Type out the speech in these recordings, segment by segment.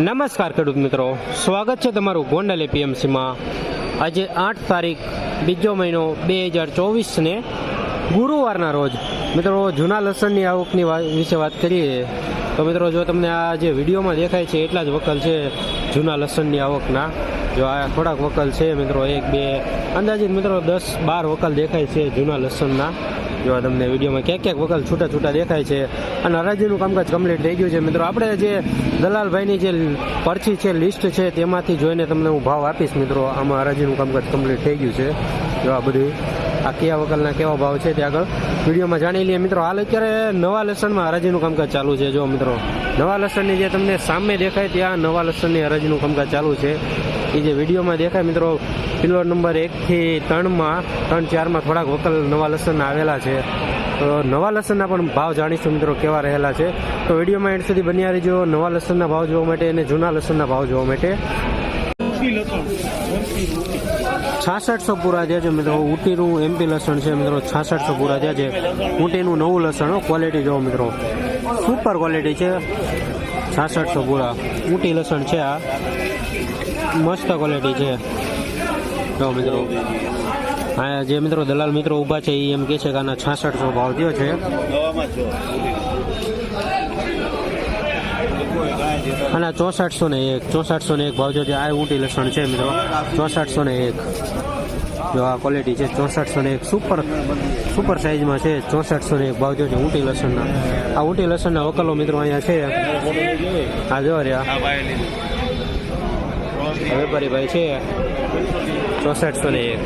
નમસ્કાર ખેડૂત મિત્રો. સ્વાગત છે તમારું ગોંડલ એપીએમસીમાં. આજે આઠ તારીખ, બીજો મહિનો બે હજાર ચોવીસને ગુરુવારના રોજ. મિત્રો, જૂના લસણની આવકની વિશે વાત કરીએ, તો મિત્રો, જો તમને આ જે વિડીયોમાં દેખાય છે, એટલા જ વકલ છે જૂના લસણની આવકના. જો આ થોડાક વકલ છે, મિત્રો, એક, બે, અંદાજિત, મિત્રો, દસ, બાર વકલ દેખાય છે જૂના લસણના. જો તમને વિડીયોમાં ક્યાંક ક્યાંક વકલ છૂટા છૂટા દેખાય છે અને હરાજીનું કામકાજ કમ્પ્લીટ થઈ ગયું છે. મિત્રો, આપણે જે દલાલભાઈની જે પરચી છે લિસ્ટ છે, તેમાંથી જોઈને તમને હું ભાવ આપીશ, મિત્રો. આમાં હરાજીનું કામકાજ કમ્પ્લીટ થઈ ગયું છે. જો આ બધું આ કયા વકલના કેવા ભાવ છે તે આગળ વિડીયોમાં જાણી લઈએ. મિત્રો, હાલ અત્યારે નવા લસણમાં હરાજીનું કામકાજ ચાલુ છે. જો મિત્રો, નવા લસણની જે તમને સામે દેખાય ત્યાં નવા લસણની હરાજીનું કામકાજ ચાલુ છે. એ જે વિડીયોમાં દેખાય મિત્રો કિલો નંબર એકથી ત્રણમાં, ત્રણ ચારમાં થોડાક વકલ નવા લસણ આવેલા છે. તો નવા લસણના પણ ભાવ જાણીશું મિત્રો, કેવા રહેલા છે? તો વિડીયોમાં એન્ડ સુધી બન્યા રહીજો. નવા લસણના ભાવ જોવા માટે અને જૂના લસણના ભાવ જોવા માટે. છાસઠસો પૂરા થયા છે મિત્રો. ઉટીનું એમપી લસણ છે મિત્રો. છાસઠસો પૂરા થયા છે. ઉટીનું નવું લસણ ક્વોલિટી જોવો મિત્રો. સુપર ક્વોલિટી છે. છાસઠસો પૂરા. ઊંટી લસણ છે આ. મસ્ત ક્વોલિટી છે. જો મિત્રો હા જે મિત્રો દલાલ મિત્રો ઊભા છે એ એમ કહે છે કે આના છાસઠસો ભાવ થયો છે. અને ચોસઠસો ને એક, ચોસઠસો ને એક ભાવ જો આ ઊંટી લસણ છે મિત્રો, ચોસઠસો ને એક. જો આ ક્વોલિટી છે, ચોસઠસો ને એક સુપર સુપર સાઇઝમાં છે. ચોસઠસો ને એક ભાવ જો છે ઊંટી લસણના. આ ઊંટી લસણના વકલો મિત્રો અહીંયા છે. આ જો રહ્યા. વેપારી ભાઈ છે ચોસઠસો ને એક.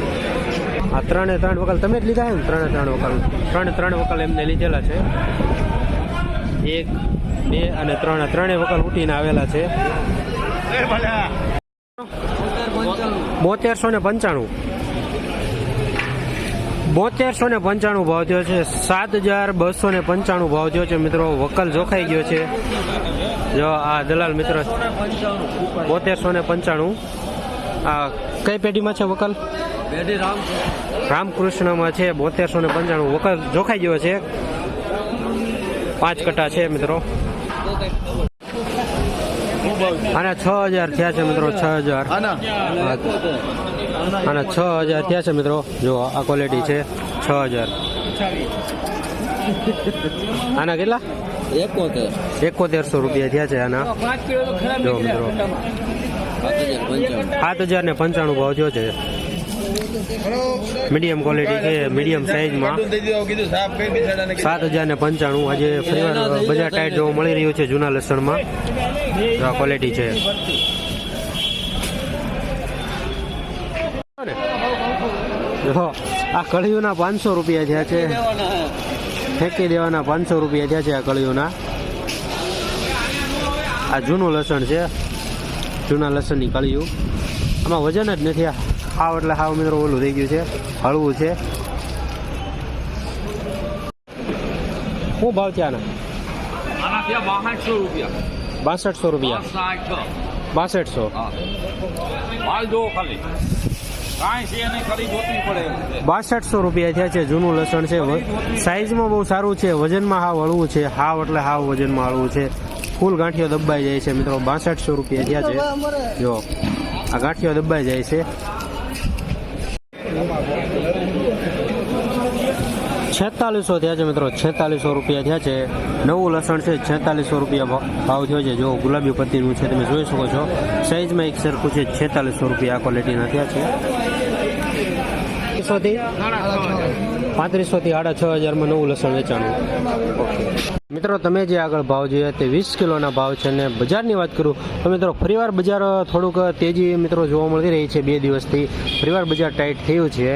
આ ત્રણે ત્રણ વકલ તમે જ લીધા છે ને ત્રણે ત્રણ વકલ ત્રણે ત્રણ વકલ એમને લીધેલા છે. એક બે અને ત્રણ. ત્રણેય ત્રણે વકલ ઉઠીને આવેલા છે. બોતેરસો ને પંચાણું. બોતેરસો ને પંચાણું ભાવ થયો છે. સાત હજાર બસો ને પંચાણું ભાવ થયો છે. મિત્રો વકલ જોખાઈ ગયો છે. જો આ દલાલ મિત્ર બોતેરસો ને પંચાણું. આ કઈ પેઢીમાં છે વકલ? રામકૃષ્ણમાં છે. બોતેરસો ને પંચાણું. વકલ જોખાઈ ગયો છે. પાંચ કટા છે મિત્રો. અને છ હજાર થયા છે મિત્રો છ હજાર. અને છ હજાર ક્યાં છે મિત્રો. જો આ ક્વોલિટી છે છ હજાર. આના કેટલા? એકોતેર. એકોતેરસો રૂપિયા થયા છે આના. જો મિત્રો. સાત હજાર ને પંચાણું ભાવ થયો છે. મીડિયમ ક્વોલિટી છે મીડિયમ સાઇઝમાં સાત હજાર ને પંચાણું. આજે ફરી બજાર ટાઈટ જોવા મળી રહ્યું છે જૂના લસણમાં. આ ક્વોલિટી છે. જો આ કળીઓના પાંચસો રૂપિયા થયા છે. ફેંકી દેવાના પાંચસો રૂપિયા થયા છે આ કળીઓના આ જૂનું લસણ છે. જૂના લસણની કળિયું આમાં વજન જ નથી. આ હાવ એટલે હાવ મિત્રો ઓલું થઈ ગયું છે. હળવું છે. શું ભાવ છે આના? આના બાસઠસો રૂપિયા. બાસઠસો. રૂપિયા બાસઠસો. માલ જો ખાલી. કાંઈ છે નહીં ખરી જોતી પડે. બાસઠસો રૂપિયા થયા છે જૂનું લસણ છે સાઈઝમાં બહુ સારું છે વજનમાં હાવ હળવું છે હાવ એટલે હાવ વજનમાં હળવું છે. ફૂલ ગાંઠિયો દબાઈ જાય છે મિત્રો બાસઠસો રૂપિયા થયા છે. જો આ ગાંઠિયો દબાઈ જાય છે. છેતાલીસો થયા છે મિત્રો છેતાલીસો રૂપિયા થયા છે. નવું લસણ છે છેતાલીસો રૂપિયા ભાવ- ભાવ થયો છે. જો ગુલાબી પત્તીનું છે તમે જોઈ શકો છો. સાઈઝમાં એક સરખું છે છેતાલીસો રૂપિયા આ ક્વોલિટીના થયા છે. પાંત્રીસોથી? પાંત્રીસોથી સાડા છ હજારમાં નવું લસણ વેચાણું. મિત્રો, તમે જે આગળ ભાવ જોયા તે વીસ કિલોના ભાવ છે અને બજારની વાત કરું, તો મિત્રો, ફરીવાર બજાર થોડુંક તેજી મિત્રો જોવા મળી રહી છે બે દિવસથી. ફરીવાર બજાર ટાઈટ થયું છે.